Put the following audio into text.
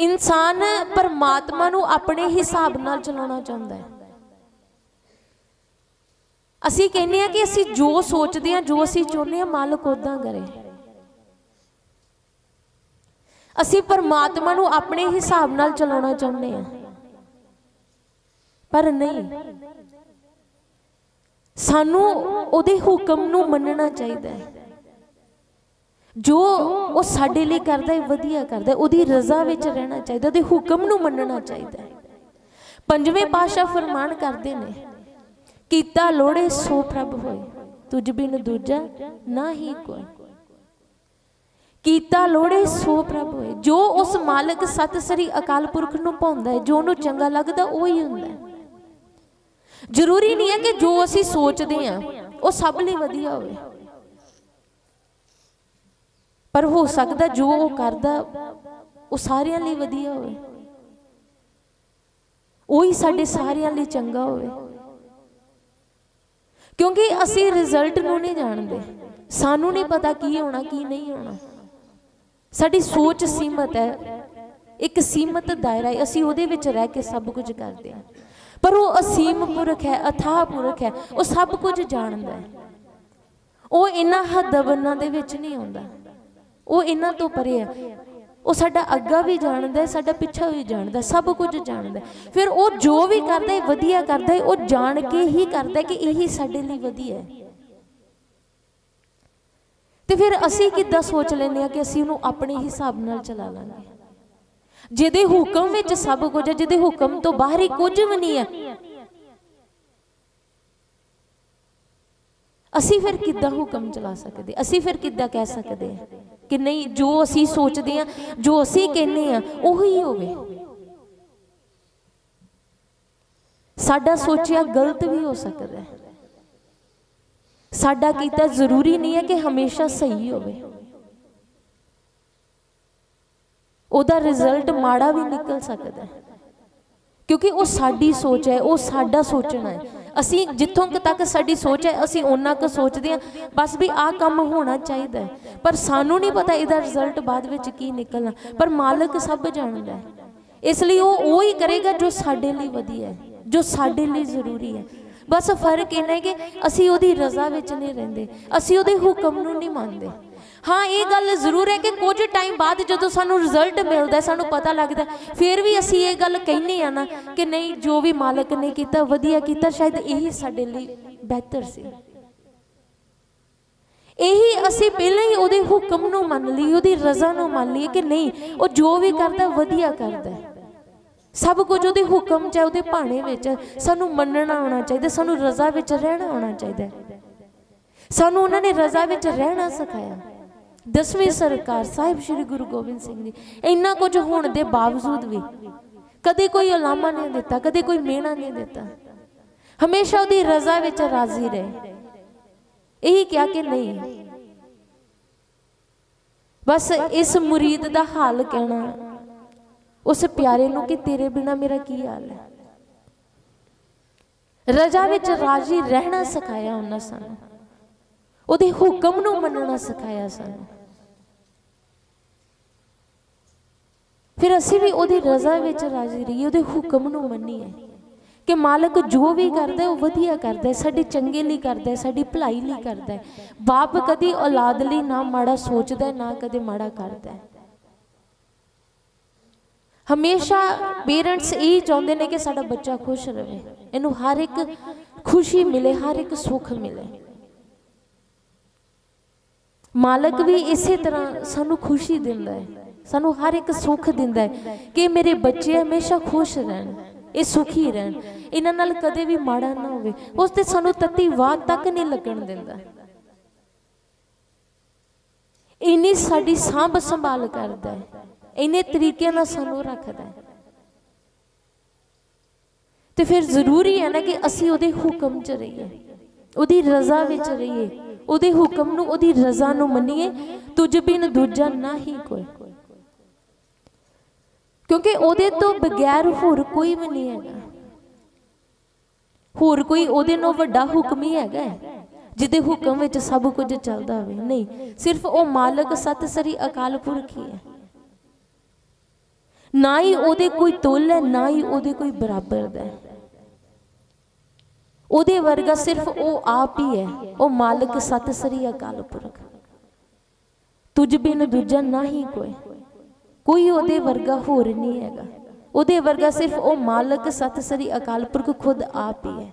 ਇਨਸਾਨ ਪਰਮਾਤਮਾ ਨੂੰ ਆਪਣੇ ਹਿਸਾਬ ਨਾਲ ਚਲਾਉਣਾ ਚਾਹੁੰਦਾ ਹੈ। ਅਸੀਂ ਕਹਿੰਦੇ ਆ ਕਿ ਅਸੀਂ ਜੋ ਸੋਚਦੇ ਆ ਜੋ ਅਸੀਂ ਚਾਹੁੰਦੇ ਆ ਮਾਲਕ ਉਦਾਂ ਕਰੇ। ਅਸੀਂ ਪਰਮਾਤਮਾ ਨੂੰ ਆਪਣੇ ਹਿਸਾਬ ਨਾਲ ਚਲਾਉਣਾ ਚਾਹੁੰਦੇ ਆ ਪਰ ਨਹੀਂ। ਸਾਨੂੰ ਉਹਦੇ ਹੁਕਮ ਨੂੰ ਮੰਨਣਾ ਚਾਹੀਦਾ ਹੈ। ਜੋ ਉਹ ਸਾਡੇ ਲਈ ਕਰਦਾ ਹੈ, ਵਧੀਆ ਕਰਦਾ ਹੈ, ਉਹਦੀ ਰਜ਼ਾ ਵਿੱਚ ਰਹਿਣਾ ਚਾਹੀਦਾ, ਉਹਦੇ ਹੁਕਮ ਨੂੰ ਮੰਨਣਾ ਚਾਹੀਦਾ ਹੈ। ਪੰਜਵੇਂ ਪਾਸ਼ਾ ਫਰਮਾਨ ਕਰਦੇ ਨੇ, ਕੀਤਾ ਲੋੜੇ ਸੋ ਪ੍ਰਭ ਹੋਏ, ਤੁਝ ਬਿਨ ਦੂਜਾ ਨਾ ਹੀ ਕੋਈ। ਕੀਤਾ ਲੋੜੇ ਸੋ ਪ੍ਰਭ ਹੋਏ, ਜੋ ਉਸ ਮਾਲਕ ਸਤ ਸ੍ਰੀ ਅਕਾਲ ਪੁਰਖ ਨੂੰ ਪਾਉਂਦਾ ਹੈ, ਜੋ ਉਹਨੂੰ ਚੰਗਾ ਲੱਗਦਾ, ਉਹ ਹੀ ਹੁੰਦਾ ਹੈ। ਜ਼ਰੂਰੀ ਨਹੀਂ ਹੈ ਕਿ ਜੋ ਅਸੀਂ ਸੋਚਦੇ ਹਾਂ, ਉਹ ਸਭ ਲਈ ਵਧੀਆ ਹੋਵੇ। ਪਰ ਹੋ ਸਕਦਾ ਜੋ ਉਹ ਕਰਦਾ, ਉਹ ਸਾਰਿਆਂ ਲਈ ਵਧੀਆ ਹੋਵੇ। ਉਹੀ ਸਾਡੇ ਸਾਰਿਆਂ ਲਈ ਚੰਗਾ ਹੋਵੇ। ਕਿਉਂਕਿ ਅਸੀਂ ਰਿਜ਼ਲਟ ਨੂੰ ਨਹੀਂ ਜਾਣਦੇ। ਸਾਨੂੰ ਨਹੀਂ ਪਤਾ ਕੀ ਹੋਣਾ, ਕੀ ਨਹੀਂ ਹੋਣਾ। ਸਾਡੀ ਸੋਚ ਸੀਮਤ ਹੈ। ਇੱਕ ਸੀਮਤ ਦਾਇਰਾ ਹੈ। ਅਸੀਂ ਉਹਦੇ ਵਿੱਚ ਰਹਿ ਕੇ ਸਭ ਕੁਝ ਕਰਦੇ ਹਾਂ। ਪਰ ਉਹ ਅਸੀਮ ਪੁਰਖ ਹੈ, ਅਥਾਹ ਪੁਰਖ ਹੈ। ਉਹ ਸਭ ਕੁਝ ਜਾਣਦਾ ਹੈ। ਉਹ ਇਹਨਾਂ ਹੱਦਾਂ ਦੇ ਵਿੱਚ ਨਹੀਂ ਆਉਂਦਾ। ਉਹ ਇਹਨਾਂ ਤੋਂ ਪਰੇ ਆ। ਉਹ ਸਾਡਾ ਅੱਗਾ ਵੀ ਜਾਣਦਾ, ਸਾਡਾ ਪਿੱਛਾ ਵੀ ਜਾਣਦਾ, ਸਭ ਕੁਝ ਜਾਣਦਾ। ਫਿਰ ਉਹ ਜੋ ਵੀ ਕਰਦਾ ਹੈ, ਵਧੀਆ ਕਰਦਾ ਹੈ, ਉਹ ਜਾਣ ਕੇ ਹੀ ਕਰਦਾ ਕਿ ਇਹੀ ਸਾਡੇ ਲਈ ਵਧੀਆ ਹੈ। ਤੇ ਫਿਰ ਅਸੀਂ ਕਿੱਦਾਂ ਸੋਚ ਲੈਂਦੇ ਆ ਕਿ ਅਸੀਂ ਉਹਨੂੰ ਆਪਣੇ ਹਿਸਾਬ ਨਾਲ ਚਲਾ ਲਾਂਗੇ? ਜਿਹਦੇ ਹੁਕਮ ਵਿੱਚ ਸਭ ਕੁਝ ਹੈ, ਜਿਹਦੇ ਹੁਕਮ ਤੋਂ ਬਾਹਰ ਹੀ ਕੁਝ ਵੀ ਨਹੀਂ ਹੈ ਅਸੀਂ ਫਿਰ ਕਿੱਦਾਂ ਹੁਕਮ ਚਲਾ ਸਕਦੇ? ਅਸੀਂ ਫਿਰ ਕਿੱਦਾਂ ਕਹਿ ਸਕਦੇ ਹਾਂ ਕਿ ਨਹੀਂ, ਜੋ ਅਸੀਂ ਸੋਚਦੇ ਹਾਂ ਜੋ ਅਸੀਂ ਕਹਿੰਦੇ ਹਾਂ ਉਹੀ ਹੋਵੇ। ਸਾਡਾ ਸੋਚਿਆ ਗਲਤ ਵੀ ਹੋ ਸਕਦਾ ਹੈ। ਸਾਡਾ ਕੀਤਾ ਜ਼ਰੂਰੀ ਨਹੀਂ ਹੈ ਕਿ ਹਮੇਸ਼ਾ ਸਹੀ ਹੋਵੇ। ਉਹਦਾ ਰਿਜ਼ਲਟ ਮਾੜਾ ਵੀ ਨਿਕਲ ਸਕਦਾ ਹੈ। ਕਿਉਂਕਿ ਉਹ ਸਾਡੀ ਸੋਚ ਹੈ, ਉਹ ਸਾਡਾ ਸੋਚਣਾ ਹੈ। ਅਸੀਂ ਜਿੱਥੋਂ ਤੱਕ ਸਾਡੀ ਸੋਚ ਹੈ, ਅਸੀਂ ਉਹਨਾਂ ਕੁ ਸੋਚਦੇ ਹਾਂ, ਬਸ ਵੀ ਆਹ ਕੰਮ ਹੋਣਾ ਚਾਹੀਦਾ ਪਰ ਸਾਨੂੰ ਨਹੀਂ ਪਤਾ ਇਹਦਾ ਰਿਜ਼ਲਟ ਬਾਅਦ ਵਿੱਚ ਕੀ ਨਿਕਲਣਾ। ਪਰ ਮਾਲਕ ਸਭ ਜਾਣਦਾ ਹੈ। ਇਸ ਲਈ ਉਹ ਉਹ ਹੀ ਕਰੇਗਾ ਜੋ ਸਾਡੇ ਲਈ ਵਧੀਆ ਹੈ, ਜੋ ਸਾਡੇ ਲਈ ਜ਼ਰੂਰੀ ਹੈ। ਬਸ ਫ਼ਰਕ ਇਹਨਾਂ ਹੈ ਕਿ ਅਸੀਂ ਉਹਦੀ ਰਜ਼ਾ ਵਿੱਚ ਨਹੀਂ ਰਹਿੰਦੇ, ਅਸੀਂ ਉਹਦੇ ਹੁਕਮ ਨੂੰ ਨਹੀਂ ਮੰਨਦੇ। ਹਾਂ, ਇਹ ਗੱਲ ਜ਼ਰੂਰ ਹੈ ਕਿ ਕੁਝ ਟਾਈਮ ਬਾਅਦ ਜਦੋਂ ਸਾਨੂੰ ਰਿਜ਼ਲਟ ਮਿਲਦਾ ਸਾਨੂੰ ਪਤਾ ਲੱਗਦਾ ਫਿਰ ਵੀ ਅਸੀਂ ਇਹ ਗੱਲ ਕਹਿੰਨੇ ਆ ਨਾ ਕਿ ਨਹੀਂ, ਜੋ ਵੀ ਮਾਲਕ ਨੇ ਕੀਤਾ, ਵਧੀਆ ਕੀਤਾ, ਸ਼ਾਇਦ ਇਹੀ ਸਾਡੇ ਲਈ ਬਿਹਤਰ ਸੀ। ਇਹੀ ਅਸੀਂ ਪਹਿਲਾਂ ਹੀ ਉਹਦੇ ਹੁਕਮ ਨੂੰ ਮੰਨ ਲਈ ਉਹਦੀ ਰਜ਼ਾ ਨੂੰ ਮੰਨ ਲਈਏ ਕਿ ਨਹੀਂ, ਉਹ ਜੋ ਵੀ ਕਰਦਾ, ਵਧੀਆ ਕਰਦਾ ਸਭ ਕੁਝ ਉਹਦੇ ਹੁਕਮ ਚ ਉਹਦੇ ਭਾਣੇ ਵਿੱਚ ਸਾਨੂੰ ਮੰਨਣਾ ਆਉਣਾ ਚਾਹੀਦਾ, ਸਾਨੂੰ ਰਜ਼ਾ ਵਿੱਚ ਰਹਿਣਾ ਆਉਣਾ ਚਾਹੀਦਾ ਸਾਨੂੰ ਉਹਨਾਂ ਨੇ ਰਜ਼ਾ ਵਿੱਚ ਰਹਿਣਾ ਸਿਖਾਇਆ। ਦਸਵੀਂ ਸਰਕਾਰ ਸਾਹਿਬ ਸ੍ਰੀ ਗੁਰੂ ਗੋਬਿੰਦ ਸਿੰਘ ਜੀ, ਇੰਨਾ ਕੁਝ ਹੋਣ ਦੇ ਬਾਵਜੂਦ ਵੀ ਕਦੇ ਕੋਈ ਉਲਾਮਾ ਨਹੀਂ ਦਿੱਤਾ, ਕਦੇ ਕੋਈ ਮਿਹਣਾ ਨਹੀਂ ਦਿੱਤਾ। ਹਮੇਸ਼ਾ ਉਹਦੀ ਰਜ਼ਾ ਵਿੱਚ ਰਾਜ਼ੀ ਰਹੇ। ਇਹੀ ਕਿਹਾ ਕਿ ਨਹੀਂ। ਬਸ ਇਸ ਮੁਰੀਦ ਦਾ ਹਾਲ ਕਹਿਣਾ, ਉਸ ਪਿਆਰੇ ਨੂੰ ਕਿ ਤੇਰੇ ਬਿਨਾ ਮੇਰਾ ਕੀ ਹਾਲ ਹੈ? ਰਜਾ ਵਿੱਚ ਰਾਜੀ ਰਹਿਣਾ ਸਿਖਾਇਆ ਉਹਨਾਂ ਸਾਨੂੰ। ਉਹਦੇ ਹੁਕਮ ਨੂੰ ਮੰਨਣਾ ਸਿਖਾਇਆ ਸਾਨੂੰ। ਫਿਰ ਅਸੀਂ ਵੀ ਉਹਦੀ ਰਜ਼ਾ ਵਿੱਚ ਰਾਜੀ ਰਹੀਏ, ਉਹਦੇ ਹੁਕਮ ਨੂੰ ਮੰਨੀਏ ਕਿ ਮਾਲਕ ਜੋ ਵੀ ਕਰਦਾ, ਉਹ ਵਧੀਆ ਕਰਦਾ ਸਾਡੇ ਚੰਗੇ ਲਈ ਕਰਦਾ ਸਾਡੀ ਭਲਾਈ ਲਈ ਕਰਦਾ ਬਾਪ ਕਦੀ ਔਲਾਦ ਲਈ ਨਾ ਮਾੜਾ ਸੋਚਦਾ, ਨਾ ਕਦੇ ਮਾੜਾ ਕਰਦਾ ਹਮੇਸ਼ਾ ਪੇਰੈਂਟਸ ਇਹ ਚਾਹੁੰਦੇ ਨੇ ਕਿ ਸਾਡਾ ਬੱਚਾ ਖੁਸ਼ ਰਹੇ। ਇਹਨੂੰ ਹਰ ਇੱਕ ਖੁਸ਼ੀ ਮਿਲੇ, ਹਰ ਇੱਕ ਸੁੱਖ ਮਿਲੇ। ਮਾਲਕ ਵੀ ਇਸੇ ਤਰ੍ਹਾਂ ਸਾਨੂੰ ਖੁਸ਼ੀ ਦਿੰਦਾ ਹੈ, ਸਾਨੂੰ ਹਰ ਇੱਕ ਸੁੱਖ ਦਿੰਦਾ ਹੈ ਕਿ ਮੇਰੇ ਬੱਚੇ ਹਮੇਸ਼ਾ ਖੁਸ਼ ਰਹਿਣ, ਇਹ ਸੁਖੀ ਰਹਿਣ, ਇਹਨਾਂ ਨਾਲ ਕਦੇ ਵੀ ਮਾੜਾ ਨਾ ਹੋਵੇ, ਉਸ ਤੇ ਸਾਨੂੰ ਤਤੀ ਵਾਹ ਤੱਕ ਨਹੀਂ ਲੱਗਣ ਦਿੰਦਾ। ਇੰਨੀ ਸਾਡੀ ਸਾਂਭ ਸੰਭਾਲ ਕਰਦਾ ਹੈ, ਇੰਨੇ ਤਰੀਕਿਆਂ ਨਾਲ ਸਾਨੂੰ ਰੱਖਦਾ ਹੈ। ਤੇ ਫਿਰ ਜ਼ਰੂਰੀ ਹੈ ਨਾ ਕਿ ਅਸੀਂ ਉਹਦੇ ਹੁਕਮ 'ਚ ਰਹੀਏ, ਉਹਦੀ ਰਜ਼ਾ ਵਿੱਚ ਰਹੀਏ ਉਹਦੇ ਹੁਕਮ ਨੂੰ, ਉਹਦੀ ਰਜ਼ਾ ਨੂੰ ਮੰਨੀਏ, ਤੁਝ ਬਿਨ ਦੂਜਾ ਨਾ ਹੀ ਕੋਈ। ਕਿਉਂਕਿ ਉਹਦੇ ਤੋਂ ਬਗੈਰ ਹੋਰ ਕੋਈ ਵੀ ਨਹੀਂ ਹੈਗਾ। ਹੋਰ ਕੋਈ ਉਹਦੇ ਨਾਲੋਂ ਵੱਡਾ ਹੁਕਮ ਹੀ ਹੈਗਾ ਜਿਹਦੇ ਹੁਕਮ ਵਿੱਚ ਸਭ ਕੁਝ ਚੱਲਦਾ ਹੋਵੇ। ਨਹੀਂ, ਸਿਰਫ ਉਹ ਮਾਲਕ ਸਤ ਸ੍ਰੀ ਅਕਾਲ ਪੁਰਖ ਹੀ ਹੈ। ਨਾ ਹੀ ਉਹਦੇ ਕੋਈ ਤੁਲ ਹੈ, ਨਾ ਹੀ ਉਹਦੇ ਕੋਈ ਬਰਾਬਰ ਦਾ ਹੈ। ਉਹਦੇ ਵਰਗਾ ਸਿਰਫ ਉਹ ਆਪ ਹੀ ਹੈ, ਉਹ ਮਾਲਕ ਸਤਿ ਸ੍ਰੀ ਅਕਾਲ ਪੁਰਖ। ਤੁਝ ਬਿਨ ਦੂਜਾ ਨਹੀਂ ਕੋਈ ਕੋਈ ਉਹਦੇ ਵਰਗਾ ਹੋਰ ਨਹੀਂ ਹੈਗਾ। ਉਹਦੇ ਵਰਗਾ ਸਿਰਫ ਉਹ ਮਾਲਕ ਸਤਿ ਸ੍ਰੀ ਅਕਾਲ ਪੁਰਖ ਖੁਦ ਆਪ ਹੀ ਹੈ।